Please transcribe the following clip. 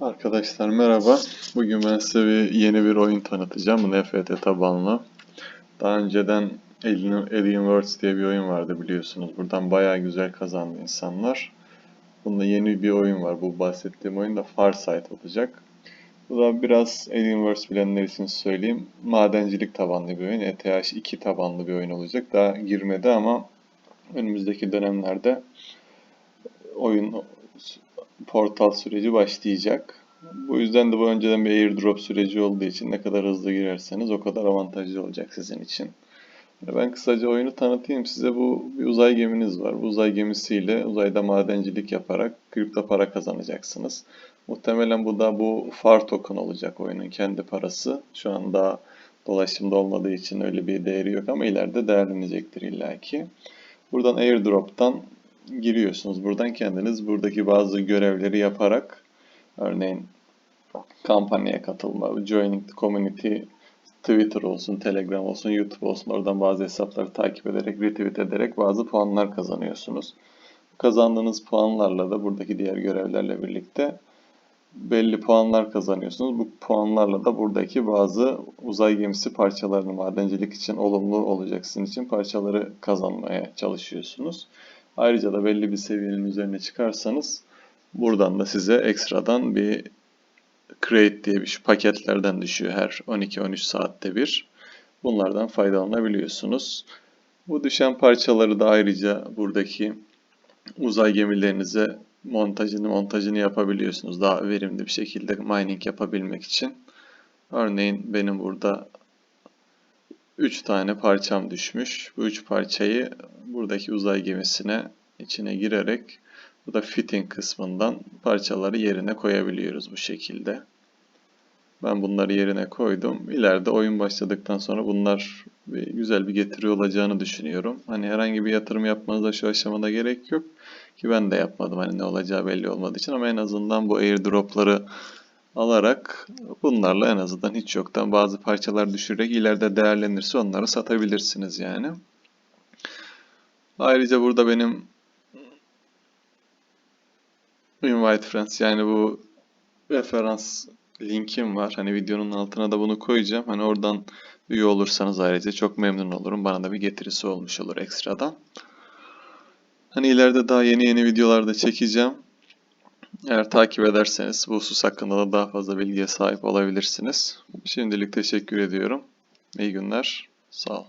Arkadaşlar merhaba. Bugün ben size bir yeni bir oyun tanıtacağım. NFT tabanlı. Daha önceden Alien Worlds diye bir oyun vardı biliyorsunuz. Buradan bayağı güzel kazandı insanlar. Bunda yeni bir oyun var. Bu bahsettiğim oyun da Farsight olacak. Bu da biraz Alien Worlds bilenler için söyleyeyim. Madencilik tabanlı bir oyun. ETH 2 tabanlı bir oyun olacak. Daha girmedi ama önümüzdeki dönemlerde oyun portal süreci başlayacak. Bu yüzden de bu önceden bir airdrop süreci olduğu için ne kadar hızlı girerseniz o kadar avantajlı olacak sizin için. Ben kısaca oyunu tanıtayım size. Bu bir uzay geminiz var. Bu uzay gemisiyle uzayda madencilik yaparak kripto para kazanacaksınız. Muhtemelen bu da bu FAR token olacak oyunun kendi parası. Şu anda dolaşımda olmadığı için öyle bir değeri yok ama ileride değerlenecektir illaki. Buradan airdrop'tan giriyorsunuz. Buradan kendiniz buradaki bazı görevleri yaparak örneğin kampanyaya katılma, joining the community, Twitter olsun, Telegram olsun, YouTube olsun oradan bazı hesapları takip ederek, retweet ederek bazı puanlar kazanıyorsunuz. Kazandığınız puanlarla da buradaki diğer görevlerle birlikte belli puanlar kazanıyorsunuz. Bu puanlarla da buradaki bazı uzay gemisi parçalarını madencilik için olumlu olacak sizin için parçaları kazanmaya çalışıyorsunuz. Ayrıca da belli bir seviyenin üzerine çıkarsanız buradan da size ekstradan bir create diye bir şu paketlerden düşüyor her 12-13 saatte bir. Bunlardan faydalanabiliyorsunuz. Bu düşen parçaları da ayrıca buradaki uzay gemilerinize montajını montajını yapabiliyorsunuz. Daha verimli bir şekilde mining yapabilmek için. Örneğin benim burada 3 tane parçam düşmüş. Bu 3 parçayı buradaki uzay gemisine içine girerek bu da fitting kısmından parçaları yerine koyabiliyoruz bu şekilde. Ben bunları yerine koydum. İleride oyun başladıktan sonra bunlar bir, güzel bir getiri olacağını düşünüyorum. Hani herhangi bir yatırım yapmanıza şu aşamada gerek yok. Ki ben de yapmadım hani ne olacağı belli olmadığı için ama en azından bu airdropları alarak bunlarla en azından hiç yoktan bazı parçalar düşürerek ileride değerlenirse onları satabilirsiniz yani. Ayrıca burada benim invite friends yani bu referans linkim var. Hani videonun altına da bunu koyacağım. Hani oradan üye olursanız ayrıca çok memnun olurum. Bana da bir getirisi olmuş olur ekstradan. Hani ileride daha yeni yeni videolarda çekeceğim. Eğer takip ederseniz bu husus hakkında da daha fazla bilgiye sahip olabilirsiniz. Şimdilik teşekkür ediyorum. İyi günler. Sağ ol.